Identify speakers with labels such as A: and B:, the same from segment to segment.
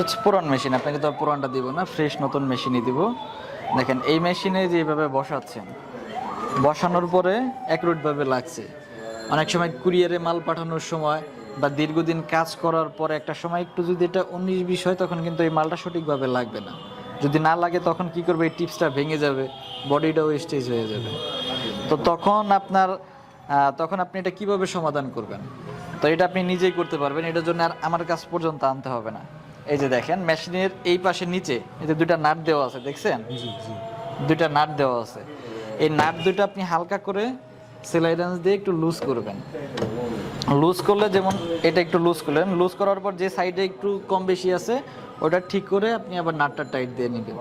A: এটা হচ্ছে পুরান মেশিন, আপনাকে তো পুরানটা দিব না ফ্রেশ নতুন মেশিনই দিব। দেখেন, এই মেশিনে যেভাবে বসাচ্ছেন, বসানোর পরে একরুটভাবে লাগছে। অনেক সময় কুরিয়ারে মাল পাঠানোর সময় বা দীর্ঘদিন কাজ করার পরে একটা সময় একটু যদি এটা উনিশ বিশ হয়, তখন কিন্তু এই মালটা সঠিকভাবে লাগবে না। যদি না লাগে, তখন কি করবে, এই টিপসটা ভেঙে যাবে বডিটাও স্টেজ হয়ে যাবে। তো তখন আপনার তখন আপনি এটা কীভাবে সমাধান করবেন? তো এটা আপনি নিজেই করতে পারবেন, এটার জন্য আর আমার কাছ পর্যন্ত আনতে হবে না। এই যে দেখেন মেশিনের এই পাশে নিচে এই যে দুইটা নাট দেওয়া আছে দেখছেন? দুইটা নাট দেওয়া আছে। এই নাট দুটো আপনি হালকা করে সেলাই রেঞ্জ দিয়ে একটু লুজ করবেন। লুজ করলে যেমন এটা একটু লুজ করলেন লুজ করার পর যে সাইডে একটু কম বেশি আছে ওটা ঠিক করে আপনি আবার নাটটা টাইট দিয়ে নেবেন।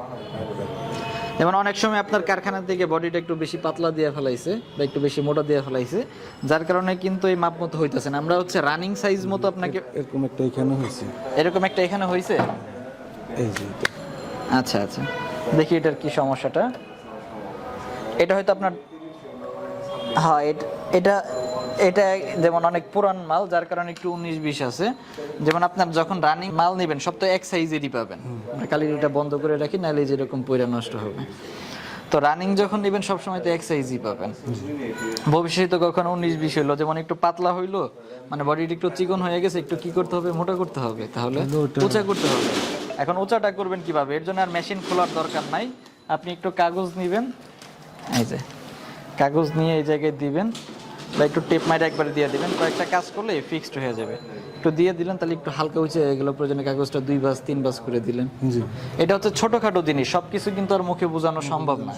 A: যেমন অনেক সময় আপনার কারখানা থেকে বডিটা একটু বেশি পাতলা দিয়ে ফেলাইছে বা একটু বেশি মোটা দিয়ে ফেলাইছে যার কারণে কিন্তু এই মাপ মতো হইতেছে না। আমরা হচ্ছে রানিং সাইজ মতো আপনাকে
B: এরকম একটা এখানে হয়েছে।
A: এরকম একটা এখানে হয়েছে
B: এই যে
A: আচ্ছা আচ্ছা। দেখি এটার কি সমস্যাটা। এটা হয়তো আপনার হ্যাঁ এট- এটা যেমন অনেক পুরান মাল যার কারণে একটু উনিশ বিশ আছে। যেমন আপনার যখন রানিং মাল নেবেন সব তো এক সাইজেরই পাবেন। খালি এটা বন্ধ করে রাখি নাহলে যেরকম পয়রা নষ্ট হবে। তো রানিং যখন নেবেন সবসময় তো এক সাইজই পাবেন। ভবিষ্যতে কখনো উনিশ বিশ হইল যেমন একটু পাতলা হইল মানে বডিটা একটু চিকন হয়ে গেছে একটু কি করতে হবে মোটা করতে হবে তাহলে উঁচা করতে হবে। এখন উঁচাটা করবেন কীভাবে? এর জন্য আর মেশিন খোলার দরকার নাই। আপনি একটু কাগজ নেবেন এই যে কাগজ নিয়ে এই জায়গায় দিবেন। বা একটু টেপ মাইরে একবারে দিয়ে দিবেন। কয়েকটা কাজ করলে ফিক্সড হয়ে যাবে। একটু দিয়ে দিলেন তাহলে একটু হালকা উঁচে হয়ে গেলো। প্রয়োজনে কাগজটা দুই বাস তিন বাস করে দিলেন।
B: জি।
A: এটা হচ্ছে ছোটখাটো জিনিস সবকিছু কিন্তু আর মুখে বোঝানো সম্ভব না।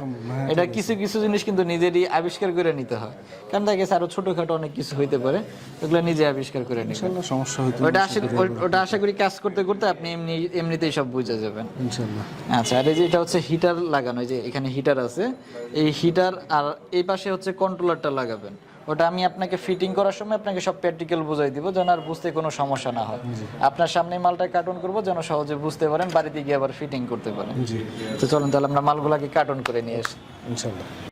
A: এটা কিছু কিছু জিনিস কিন্তু নিজেরই আবিষ্কার করে নিতে হয়। কারণ দেখা গেছে আরও ছোটখাটো অনেক কিছু হইতে পারে ওগুলো নিজে আবিষ্কার করে নিবেন।
B: সমস্যা হইতো
A: ওটা আশা ওটা আশা করি কাজ করতে করতে আপনি এমনি এমনিতেই সব বুঝে যাবেন।
B: ইনশাল্লাহ।
A: আচ্ছা আর এই যে এটা হচ্ছে হিটার লাগানো এই যে এখানে হিটার আছে এই হিটার আর এই পাশে হচ্ছে কন্ট্রোলারটা লাগাবেন। ওটা আমি আপনাকে ফিটিং করার সময় আপনাকে সব প্র্যাকটিক্যাল বুঝাই দিব যেন আর বুঝতে কোনো সমস্যা না হয়। আপনার সামনে মালটা কার্টন করব যেন সহজে বুঝতে পারেন বাড়িতে গিয়ে আবার ফিটিং করতে পারেন। তো চলুন তাহলে আমরা মালগুলাকে কার্টন করে নিয়ে আসি।
B: ইনশাল্লাহ